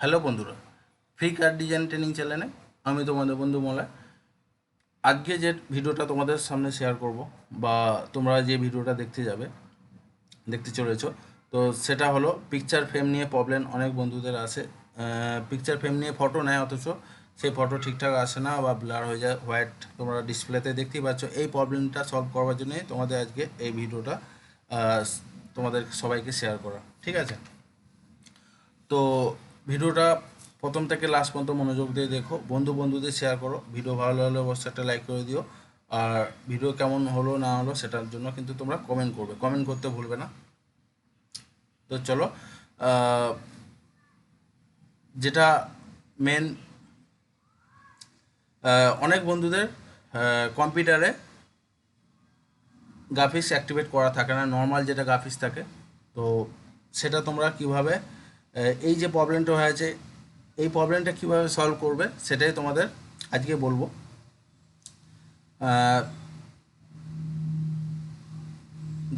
Hello বন্ধুরা, free কার design training চ্যানেলে আমি তোমাদের বন্ধু মলয়। আজকে যে ভিডিওটা তোমাদের সামনে শেয়ার করব বা তোমরা যে ভিডিওটা দেখতে যাবে, দেখতে চলেছো, তো সেটা হলো পিকচার ফ্রেম নিয়ে প্রবলেম অনেক বন্ধুদের আসে পিকচার ফ্রেম নিয়ে ফটো নেয় অথচ সেই ফটো ঠিকঠাক আসে না বা ব্লার হয়ে যায় হোয়াইট তোমরা ডিসপ্লেতে দেখতেই পাচ্ছ। এই প্রবলেমটা সলভ করবার জন্যই তোমাদের আজকে এই ভিডিওটা তোমাদের সবাইকে শেয়ার করা, ঠিক আছে? তো ভিডিওটা প্রথম থেকে লাস্ট পর্যন্ত মনোযোগ দিয়ে দেখো। বন্ধু বন্ধুদের শেয়ার করো। ভিডিও ভালো লাগলে অবশ্যই একটা লাইক করে দিও। আর ভিডিও কেমন হলো, না হলো সেটার জন্য কিন্তু তোমরা কমেন্ট করবে। কমেন্ট করতে ভুলবে না। তো চলো যেটা মেন অনেক বন্ধুদের কম্পিউটারে গ্রাফিক্স অ্যাক্টিভেট করা থাকে না। নর্মাল যেটা গ্রাফিক্স থাকে। তো সেটা তোমরা কীভাবে এই যে প্রবলেমটা হয়েছে, এই প্রবলেমটা কীভাবে সলভ করবে সেটাই তোমাদের আজকে বলব।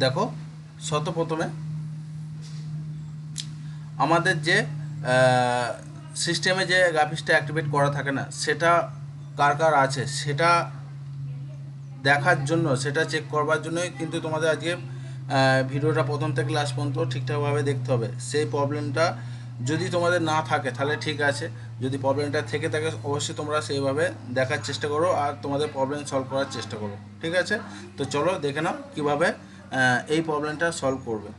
দেখো শত প্রথমে আমাদের যে সিস্টেমে যে গ্রাফিক্সটা অ্যাক্টিভেট করা থাকে না, সেটা কার কার আছে, সেটা দেখার জন্য, সেটা চেক করবার জন্যই কিন্তু তোমাদের আজকে ভিডিওটা প্রথম থেকে লাস্ট পর্যন্ত ঠিকঠাকভাবে দেখতে হবে। সেই প্রবলেমটা যদি তোমাদের না থাকে, তাহলে ঠিক আছে। যদি প্রবলেমটা থেকে থাকে, অবশ্যই তোমরা সেইভাবে দেখার চেষ্টা করো আর তোমাদের প্রবলেম সলভ করার চেষ্টা করো। ঠিক আছে? তো চলো দেখে নাও কীভাবে এই প্রবলেমটা সলভ করবে।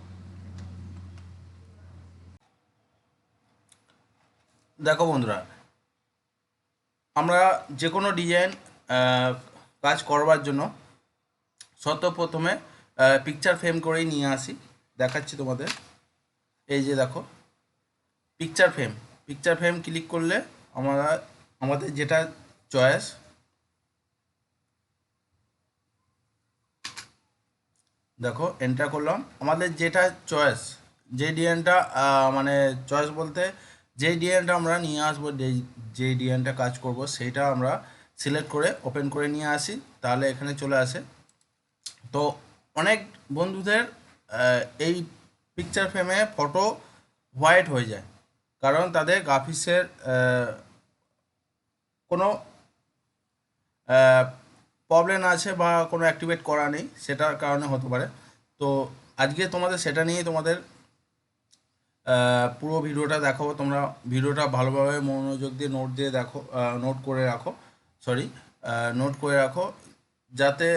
দেখো বন্ধুরা, আমরা যে কোনো ডিজাইন কাজ করবার জন্য সর্বপ্রথমে পিকচার ফ্রেম করেই নিয়ে আসি। দেখাচ্ছি তোমাদের। এই যে দেখো picture frame picture frame click করলে আমরা, আমাদের যেটা চয়েস দেখো এন্টার করলাম। আমাদের যেটা চয়েস যে ডিজাইনটা মানে চয়েস বলতে, যে ডিজাইনটা আমরা নিয়ে আসব, যে- ডিজাইনটা কাজ করব সেইটা আমরা সিলেক্ট করে ওপেন করে নিয়ে আসি। তাহলে এখানে চলে আসে। তো অনেক বন্ধুদের এই পিকচার ফ্রেমে ফটো হোয়াইট হয়ে যায়। কারণ তাদের গ্রাফিক্সের কোনো প্রবলেম আছে বা কোনো অ্যাক্টিভেট করা নেই, সেটার কারণে হতে পারে। তো আজকে তোমাদের সেটা নিয়েই তোমাদের পুরো ভিডিওটা দেখাবো। তোমরা ভিডিওটা ভালোভাবে মনোযোগ দিয়ে নোট দিয়ে দেখো নোট করে রাখো সরি নোট করে রাখো, যাতে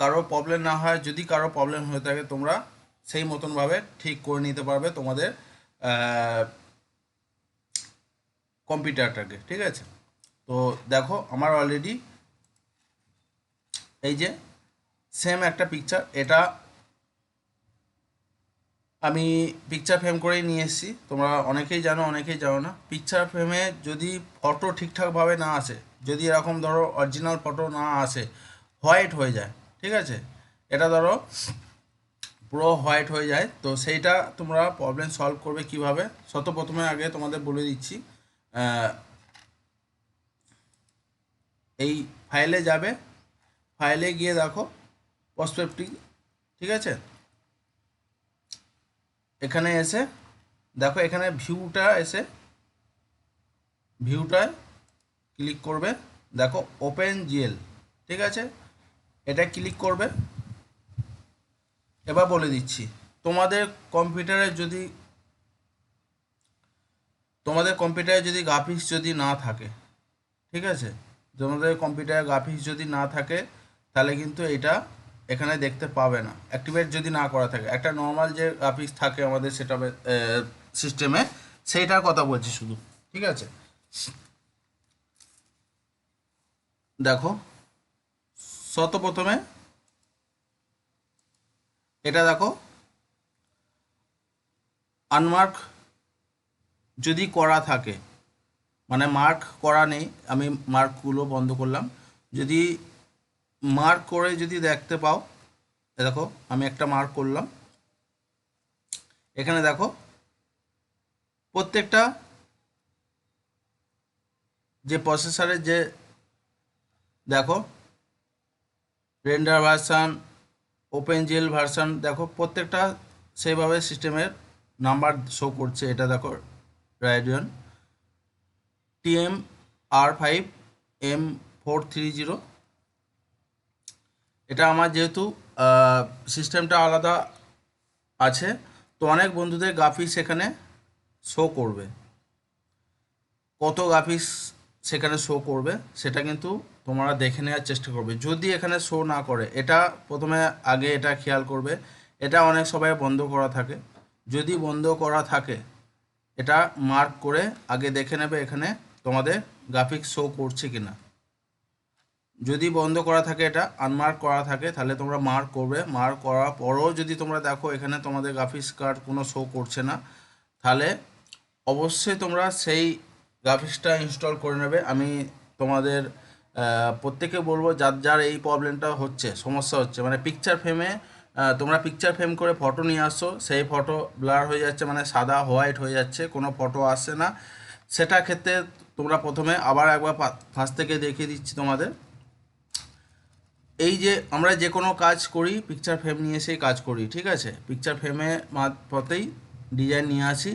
কারও প্রবলেম না হয়, যদি কারও প্রবলেম হয়ে থাকে, তোমরা সেই মতনভাবে ঠিক করে নিতে পারবে তোমাদের কম্পিউটারটাকে ঠিক আছে? তো দেখো, আমার অলরেডি এই যে সেম একটা পিকচার এটা আমি পিকচার ফ্রেম করেই নিয়ে এসেছি। তোমরা অনেকেই জানো অনেকেই জানো না। পিকচার ফ্রেমে যদি ফটো ঠিকঠাকভাবে না আসে, যদি এরকম ধরো অরিজিনাল ফটো না আসে হোয়াইট হয়ে যায় ঠিক আছে? এটা ধরো, পুরো হোয়াইট হয়ে যায়। তো সেইটা তোমরা প্রবলেম সলভ করবে কীভাবে? শত প্রথমে আগে তোমাদের বলে দিচ্ছি এই ফাইলে যাবে। ফাইলে গিয়ে দেখো পসপেক্টিভ ঠিক আছে? এখানে এসে, দেখো এখানে ভিউটা এসে ভিউটায় ক্লিক করবে। দেখো ওপেন জিএল ঠিক আছে? এটা ক্লিক করবে। এবার বলে দিচ্ছি, তোমাদের কম্পিউটারে যদি, তোমাদের কম্পিউটারে যদি গ্রাফিক্স যদি না থাকে, ঠিক আছে? তোমাদের কম্পিউটারে গ্রাফিক্স যদি না থাকে, তাহলে কিন্তু এটা এখানে দেখতে পাবে না। অ্যাক্টিভেট যদি না করা থাকে, একটা নর্মাল যে গ্রাফিক্স থাকে আমাদের সেটা সিস্টেমে সেইটার কথা বলছি শুধু, ঠিক আছে? দেখো শত প্রথমে এটা দেখো। আনমার্ক যদি করা থাকে মানে মার্ক করা নেই, আমি মার্কগুলো বন্ধ করলাম। যদি মার্ক করে যদি দেখতে পাও দেখো, আমি একটা মার্ক করলাম। এখানে দেখো, প্রত্যেকটা যে প্রসেসরের যে, দেখো render version OpenGL version দেখো প্রত্যেকটা সেইভাবে সিস্টেমের নাম্বার শো করছে। এটা দেখো Radeon TM R five M four three zero এটা আমার যেহেতু সিস্টেমটা আলাদা আছে, তো অনেক বন্ধুদের গ্রাফিক্স এখানে শো করবে। কত গ্রাফিক্স সেখানে শো করবে, সেটা কিন্তু তোমরা দেখে নেওয়ার চেষ্টা করবে। যদি এখানে শো না করে, এটা প্রথমে আগে এটা খেয়াল করবে। এটা অনেক সবাই বন্ধ করা থাকে। যদি বন্ধ করা থাকে, এটা মার্ক করে আগে দেখে নেবে এখানে তোমাদের গ্রাফিক্স শো করছে কিনা। যদি বন্ধ করা থাকে এটা আনমার্ক করা থাকে, তাহলে তোমরা মার্ক করবে। মার্ক করার পরেও যদি তোমরা দেখো এখানে তোমাদের গ্রাফিক্স কার্ড কোনো শো করছে না, তাহলে অবশ্যই তোমরা সেই গ্রাফিক্সটা ইনস্টল করে নেবে। আমি তোমাদের প্রত্যেকে বলব যার যার এই প্রবলেমটা হচ্ছে, সমস্যা হচ্ছে। মানে পিকচার ফ্রেমে তোমরা পিকচার ফ্রেম করে ফটো নিয়ে আসো, সেই ফটো ব্লার হয়ে যাচ্ছে মানে সাদা হোয়াইট হয়ে যাচ্ছে, কোনো ফটো আসছে না। সেটা ক্ষেত্রে তোমরা প্রথমে আবার একবার ফার্স্ট থেকে দেখিয়ে দিচ্ছি তোমাদের। এই যে আমরা যে কোনো কাজ করি পিকচার ফ্রেম নিয়ে এসেই কাজ করি, ঠিক আছে? পিকচার ফ্রেমে মারফতেই ডিজাইন নিয়ে আসি।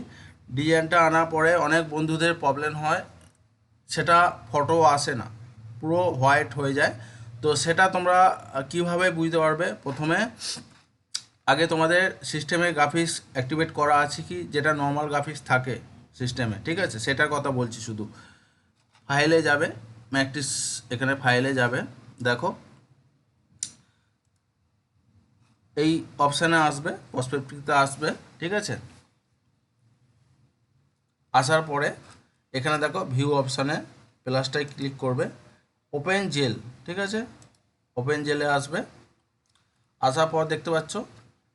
ডিজাইনটা আনার পরে অনেক বন্ধুদের প্রবলেম হয়, সেটা ফটো আসে না। পুরো হোয়াইট হয়ে যায়। তো সেটা তোমরা কীভাবে বুঝতে পারবে? প্রথমে, আগে তোমাদের সিস্টেমে গ্রাফিক্স অ্যাক্টিভেট করা আছে কি? যেটা নর্মাল গ্রাফিক্স থাকে সিস্টেমে ঠিক আছে? সেটার কথা বলছি শুধু। ফাইলে যাবে ম্যাকটিস এখানে ফাইলে যাবে, দেখো। এই অপশানে আসবে প্রসপেক্টিভতে আসবে, ঠিক আছে? আসার পরে, এখানে দেখো ভিউ অপশানে প্লাসটাই ক্লিক করবে। ওপেন জেল, ঠিক আছে? ওপেন জেলে আসবে। আসার পর দেখতে পাচ্ছ,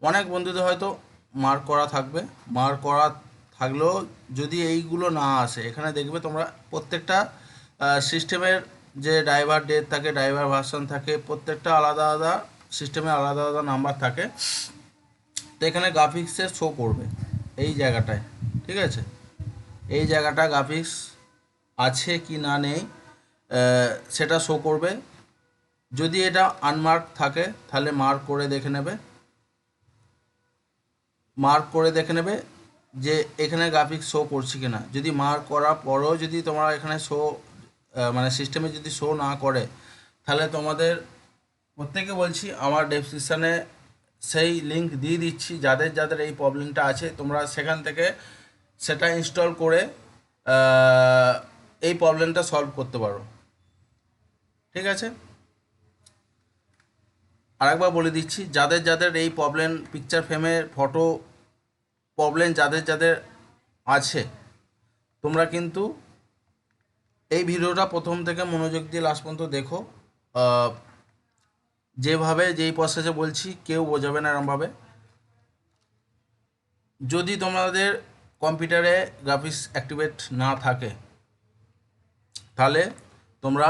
অনেক বন্ধুদের হয়তো মার্ক করা থাকবে। মার্ক করা থাকলেও যদি এইগুলো না আসে, এখানে দেখবে তোমরা প্রত্যেকটা সিস্টেমের যে ড্রাইভার ডেট থাকে, ড্রাইভার ভার্সন থাকে, প্রত্যেকটা আলাদা আলাদা সিস্টেমে আলাদা আলাদা নাম্বার থাকে। তো এখানে গ্রাফিক্সে শো করবে, এই জায়গাটায়, ঠিক আছে? এই জায়গাটা গ্রাফিক্স আছে কি না নেই। সেটা শো করবে। যদি এটা আনমার্ক থাকে, তাহলে মার্ক করে দেখে নেবে। মার্ক করে দেখে নেবে যে এখানে গ্রাফিক্স শো করছে কিনা। যদি মার্ক করার পরেও যদি তোমরা এখানে শো মানে সিস্টেমে যদি শো না করে, তাহলে তোমাদের প্রত্যেকে বলছি, আমার ডেসক্রিপশানে সেই লিংক দিয়ে দিচ্ছি, যাদের যাদের এই প্রবলেমটা আছে, তোমরা সেখান থেকে সেটা ইনস্টল করে এই প্রবলেমটা সলভ করতে পারো। ঠিক আছে? আরেকবার বলে দিচ্ছি, যাদের যাদের এই প্রবলেম পিকচার ফ্রেমের ফটো প্রবলেম যাদের যাদের আছে, তোমরা কিন্তু এই ভিডিওটা প্রথম থেকে মনোযোগ দিয়ে লাস্ট পর্যন্ত দেখো। যেভাবে, যেই প্রসেসে বলছি, কেউ বোঝাবে না এরমভাবে। যদি তোমাদের কম্পিউটারে গ্রাফিক্স অ্যাক্টিভেট না থাকে, তাহলে তোমরা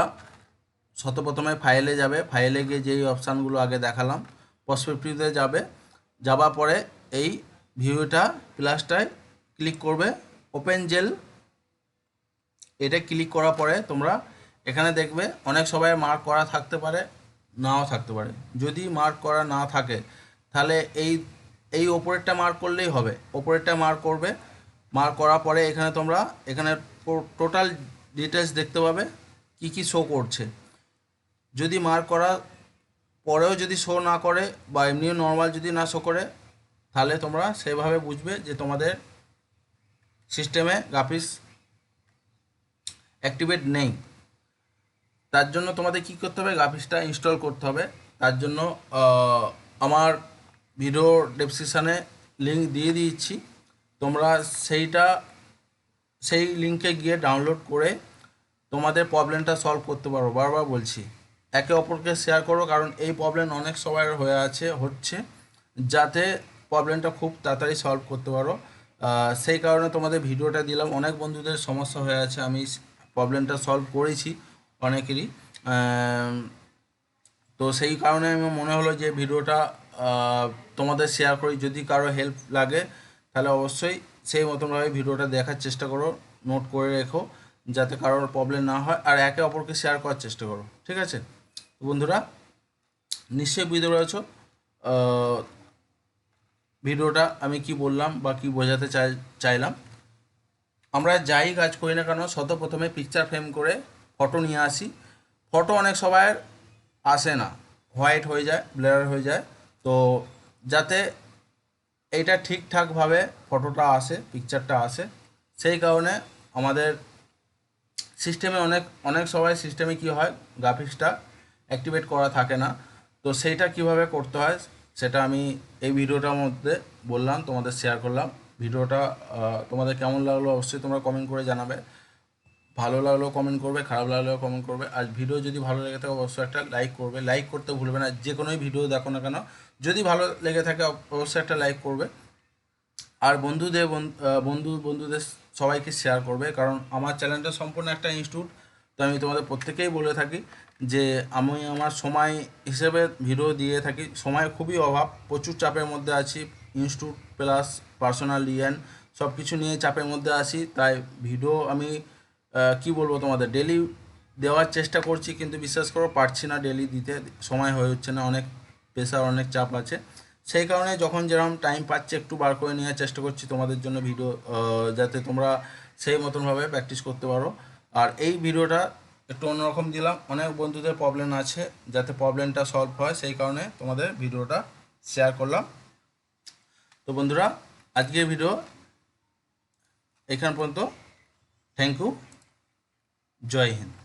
শতপ্রথমে ফাইলে যাবে। ফাইলে গিয়ে যেই অপশানগুলো আগে দেখালাম পসপেক্টিভে যাবে। যাবার পরে এই ভিউটা প্লাসটায় ক্লিক করবে। ওপেন জেল এটা ক্লিক করার পরে তোমরা এখানে দেখবে অনেক সবাই মার্ক করা থাকতে পারে, নাও থাকতে পারে। যদি মার্ক করা না থাকে, তাহলে এই এই ওপরেরটা মার্ক করলেই হবে। ওপরেরটা মার্ক করবে। মার্ক করার পরে এখানে তোমরা, এখানে টোটাল ডিটেলস দেখতে পাবে, কি কি শো করছে। যদি মার করা পরেও যদি শো না করে বা এমনিও নর্মাল যদি না শো করে, তাহলে তোমরা সেভাবে বুঝবে যে তোমাদের সিস্টেমে গ্রাফিক্স অ্যাক্টিভেট নেই। তার জন্য তোমাদের কী করতে হবে? গ্রাফিক্সটা ইনস্টল করতে হবে। তার জন্য আমার ভিডিও ডেসক্রিপশানে লিঙ্ক দিয়ে দিচ্ছি তোমরা সেইটা, সেই লিঙ্কে গিয়ে ডাউনলোড করে তোমাদের প্রবলেমটা সলভ করতে পারো। বারবার বলছি। একে অপরকে শেয়ার করো, কারণ এই প্রবলেম অনেক সবার হয়ে আছে, হচ্ছে। যাতে প্রবলেমটা খুব তাড়াতাড়ি সলভ করতে পারো। সেই কারণে তোমাদের ভিডিওটা দিলাম। অনেক বন্ধুদের সমস্যা হয়ে আছে, আমি প্রবলেমটা সলভ করেছি অনেকেরই। তো সেই কারণে আমার মনে হলো যে ভিডিওটা তোমাদের শেয়ার করি। যদি কারও হেল্প লাগে, তাহলে অবশ্যই সেই মতনভাবে ভিডিওটা দেখার চেষ্টা করো নোট করে রেখো, যাতে কারোর প্রবলেম না হয়। আর একে অপরকে শেয়ার করার চেষ্টা করো, ঠিক আছে? বন্ধুরা, নিশ্চয়ই বুঝতে পেরেছ ভিডিওটা আমি কি বললাম বা কি বোঝাতে চাই, চাইলাম। আমরা যাই কাজ করি না কেন শত প্রথমে পিকচার ফ্রেম করে ফটো নিয়ে আসি। ফটো অনেক সবাইয়ের আসে না হোয়াইট হয়ে যায় ব্লার হয়ে যায়। তো যাতে এইটা ঠিকঠাকভাবে ফটোটা আসে পিকচারটা আসে, সেই কারণে আমাদের সিস্টেমে অনেক অনেক সবাই সিস্টেমে কি হয় গ্রাফিক্সটা অ্যাক্টিভেট করা থাকে না। তো সেইটা কীভাবে করতে হয়, সেটা আমি এই ভিডিওটার মধ্যে বললাম, তোমাদের শেয়ার করলাম। ভিডিওটা তোমাদের কেমন লাগল অবশ্যই তোমরা কমেন্ট করে জানাবে। ভালো লাগলেও কমেন্ট করবে, খারাপ লাগলেও কমেন্ট করবে। আর ভিডিও যদি ভালো লেগে থাকে, অবশ্যই একটা লাইক করবে। লাইক করতে ভুলবে না, যে কোনোই ভিডিও দেখো না কেন। যদি ভালো লেগে থাকে অবশ্যই একটা লাইক করবে। আর বন্ধুদের, বন- বন্ধু, বন্ধুদের সবাইকে শেয়ার করবে। কারণ আমার চ্যানেলটা সম্পূর্ণ একটা ইনস্টিটিউট তো আমি তোমাদের প্রত্যেকেই বলে থাকি যে আমি আমার সময় হিসেবে ভিডিও দিয়ে থাকি। সময় খুবই অভাব। প্রচুর চাপের মধ্যে আছি। ইনস্টিটিউট প্লাস পার্সোনাল ইয়ান সব কিছু নিয়ে চাপের মধ্যে আছি। তাই ভিডিও আমি কি বলব তোমাদের? ডেলি দেওয়ার চেষ্টা করছি কিন্তু বিশ্বাস করো পারছি না ডেলি দিতে। সময় হয়ে হচ্ছে না। অনেক প্রেশার অনেক চাপ আছে। সেই কারণে যখন যেরকম টাইম পাচ্ছে একটু বার করে নেওয়ার চেষ্টা করছি তোমাদের জন্য ভিডিও যাতে তোমরা সেই মতনভাবে প্র্যাকটিস করতে পারো। আর এই ভিডিওটা একটু অন্যরকম দিলাম। অনেক বন্ধুদের প্রবলেম আছে, যাতে প্রবলেমটা সলভ হয়, সেই কারণে তোমাদের ভিডিওটা শেয়ার করলাম। তো বন্ধুরা, আজকের ভিডিও এখান পর্যন্ত। থ্যাংক ইউ জয় হিন্দ।